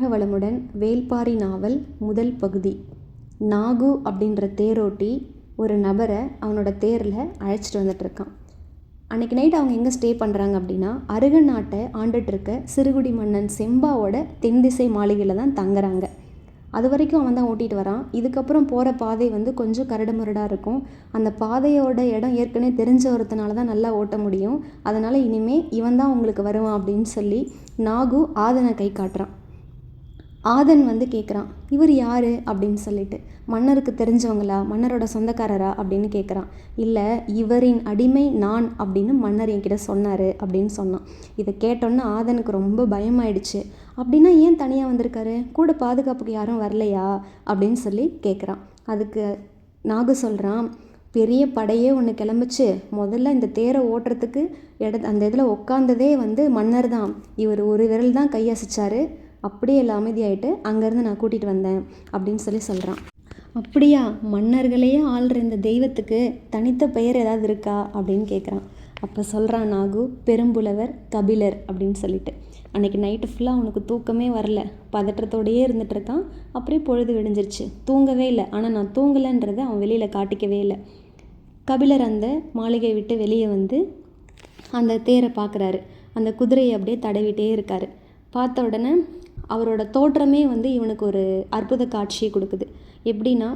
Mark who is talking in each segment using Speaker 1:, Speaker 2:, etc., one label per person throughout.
Speaker 1: வாழ்க வளமுடன் வேள்பாரி நாவல் முதல் பகுதி. நாகு அப்படின்ற தேரோட்டி ஒரு நபரை அவனோட தேரில் அழைச்சிட்டு வந்துட்டுருக்கான் அன்றைக்கி நைட் அவங்க எங்கே ஸ்டே பண்ணுறாங்க அப்படின்னா அருக நாட்டை ஆண்டுட்ருக்க சிறுகுடி மன்னன் செம்பாவோட தென் திசை மாளிகையில் தான் தங்குறாங்க. அது வரைக்கும் அவன் தான் ஓட்டிகிட்டு வரான். இதுக்கப்புறம் போகிற பாதை வந்து கொஞ்சம் கரடுமுரடாக இருக்கும். அந்த பாதையோட இடம் ஏற்கனவே தெரிஞ்ச ஒருத்தனால தான் நல்லா ஓட்ட முடியும். அதனால் இனிமேல் இவன் தான் உங்களுக்கு வருவான் அப்படின்னு சொல்லி நாகு ஆதனை கை காட்டுறான். ஆதன் வந்து கேட்குறான் இவர் யார்? அப்படின்னு சொல்லிட்டு. மன்னருக்கு தெரிஞ்சவங்களா? மன்னரோட சொந்தக்காரரா? அப்படின்னு கேட்குறான் இல்லை இவரின் அடிமை நான் அப்படின்னு மன்னர் என்கிட்ட சொன்னார் அப்படின்னு சொன்னான். இதை கேட்டோன்னே ஆதனுக்கு ரொம்ப பயமாயிடுச்சு. அப்படின்னா ஏன் தனியாக வந்திருக்காரு? கூட பாதுகாப்புக்கு யாரும் வரலையா? அப்படின்னு சொல்லி கேட்குறான் அதுக்கு நாகு சொல்கிறான் பெரிய படையே ஒன்று கிளம்புச்சு. முதல்ல இந்த தேரை ஓட்டுறதுக்கு இட அந்த இதில் உட்காந்ததே வந்து மன்னர் தான் இவர் ஒரு விரல் தான் கையசிச்சார். அப்படியே எல்லாம் அமைதியாயிட்டு அங்கேருந்து நான் கூட்டிகிட்டு வந்தேன் அப்படின்னு சொல்லி சொல்கிறான் அப்படியா? மன்னர்களையே ஆள்ற இந்த தெய்வத்துக்கு தனித்த பெயர் ஏதாவது இருக்கா? அப்படின்னு கேட்குறான் அப்போ சொல்கிறான் நாகு பெரும்புலவர் கபிலர் அப்படின்னு சொல்லிட்டு. அன்றைக்கி நைட்டு ஃபுல்லாக அவனுக்கு தூக்கமே வரல. பதற்றத்தோடையே இருந்துகிட்ருக்கான் அப்படியே பொழுது விடிஞ்சிருச்சு. தூங்கவே இல்லை. ஆனால் நான் தூங்கலைன்றதை அவன் வெளியில் காட்டிக்கவே இல்லை. கபிலர் அந்த மாளிகை விட்டு வெளியே வந்து அந்த தேரை பார்க்குறாரு அந்த குதிரையை அப்படியே தடவிட்டே இருக்கார். பார்த்த உடனே அவரோட தோற்றமே வந்து இவனுக்கு ஒரு அற்புத காட்சியை கொடுக்குது. எப்படின்னா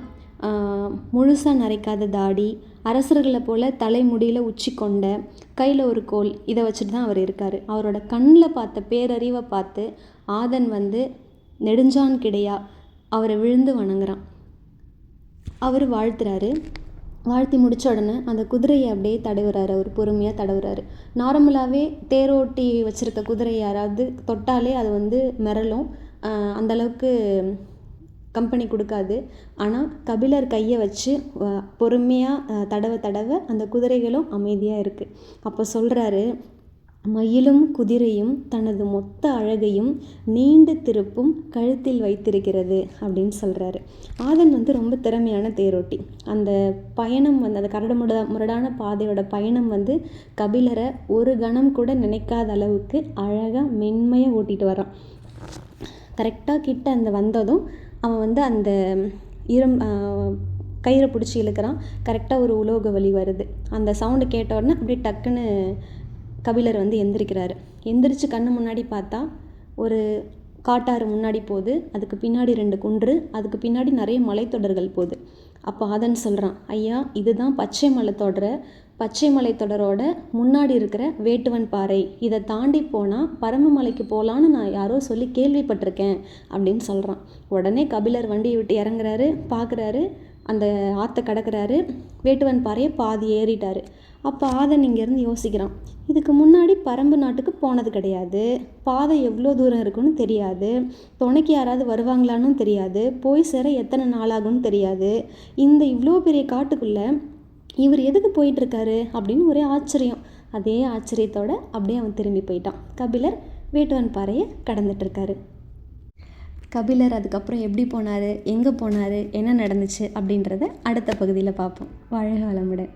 Speaker 1: முழுசாக நரைக்காத தாடி அரசர்களை போல் தலைமுடியில் உச்சி கொண்ட கையில் ஒரு கோல் இதை வச்சுட்டு தான் அவர் இருக்கார். அவரோட கண்ணில் பார்த்த பேரறிவை பார்த்து ஆதன் வந்து நெடுஞ்சான் கிடையா? அவரை விழுந்து வணங்குறான். அவர் வாழ்த்துறாரு. வாழ்த்தி முடித்த உடனே அந்த குதிரையை அப்படியே தடவுறாரு. அவர் பொறுமையாக தடவுறாரு. நார்மலாகவே தேரோட்டி வச்சுருக்க குதிரை யாராவது தொட்டாலே அது வந்து மிரளும். அந்தளவுக்கு கம்பெனி கொடுக்காது. ஆனால் கபிலர் கையை வச்சு பொறுமையாக தடவ தடவ அந்த குதிரைகளும் அமைதியாக இருக்குது அப்போ சொல்கிறாரு மயிலும் குதிரையும் தனது மொத்த அழகையும் நீண்டு திருப்பும் கழுத்தில் வைத்திருக்கிறது அப்படின்னு சொல்கிறாரு ஆதன் வந்து ரொம்ப திறமையான தேரோட்டி. அந்த பயணம் வந்து அந்த கரடு முரடா முரடான பாதையோட பயணம் வந்து கபிலரை ஒரு கணம் கூட நினைக்காத அளவுக்கு அழகாக மென்மையாக ஓட்டிகிட்டு வரான். கரெக்டாக கிட்ட அந்த வந்ததும் அவன் வந்து அந்த இரும் கயிறை பிடிச்சி இழுக்கிறான். கரெக்டாக ஒரு உலோக வலி வருது. அந்த சவுண்டு கேட்ட உடனே அப்படியே டக்குன்னு கபிலர் வந்து எந்திரிக்கிறாரு. எந்திரிச்சு கண்ணு முன்னாடி பார்த்தா ஒரு காட்டாறு முன்னாடி போகுது அதுக்கு பின்னாடி ரெண்டு குன்று அதுக்கு பின்னாடி நிறைய மலைத்தொடர்கள் போகுது. அப்போ ஆதன் சொல்கிறான் ஐயா இதுதான் பச்சை மலைத்தொடரை பச்சை மலைத்தொடரோட முன்னாடி இருக்கிற வேட்டுவன் பாறை. இதை தாண்டி போனால் பரம்பு மலைக்கு போகலான்னு நான் யாரோ சொல்லி கேள்விப்பட்டிருக்கேன் அப்படின்னு சொல்கிறான் உடனே கபிலர் வண்டியை விட்டு இறங்குறாரு பார்க்குறாரு அந்த ஆற்றை கடக்கிறாரு. வேட்டுவன் பாறையை பாதி ஏறிட்டார். அப்போ ஆதன் இங்கேருந்து யோசிக்கிறான். இதுக்கு முன்னாடி பரம்பு நாட்டுக்கு போனது கிடையாது. பாதை எவ்வளோ தூரம் இருக்குன்னு தெரியாது. துணைக்கு யாராவது வருவாங்களான்னு தெரியாது. போய் சேர எத்தனை நாளாகும்னு தெரியாது. இந்த இவ்வளோ பெரிய காட்டுக்குள்ளே இவர் எதுக்கு போயிட்டுருக்காரு அப்படின்னு ஒரே ஆச்சரியம். அதே ஆச்சரியத்தோடு அப்படியே அவன் திரும்பி போயிட்டான். கபிலர் வேட்டுவன் பாறையை கடந்துட்டுருக்காரு. கபிலர் அதுக்கப்புறம் எப்படி போனார்? எங்கே போனார்? என்ன நடந்துச்சு? அப்படின்றத அடுத்த பகுதியில் பார்ப்போம். வாழ்க வளமுடன்.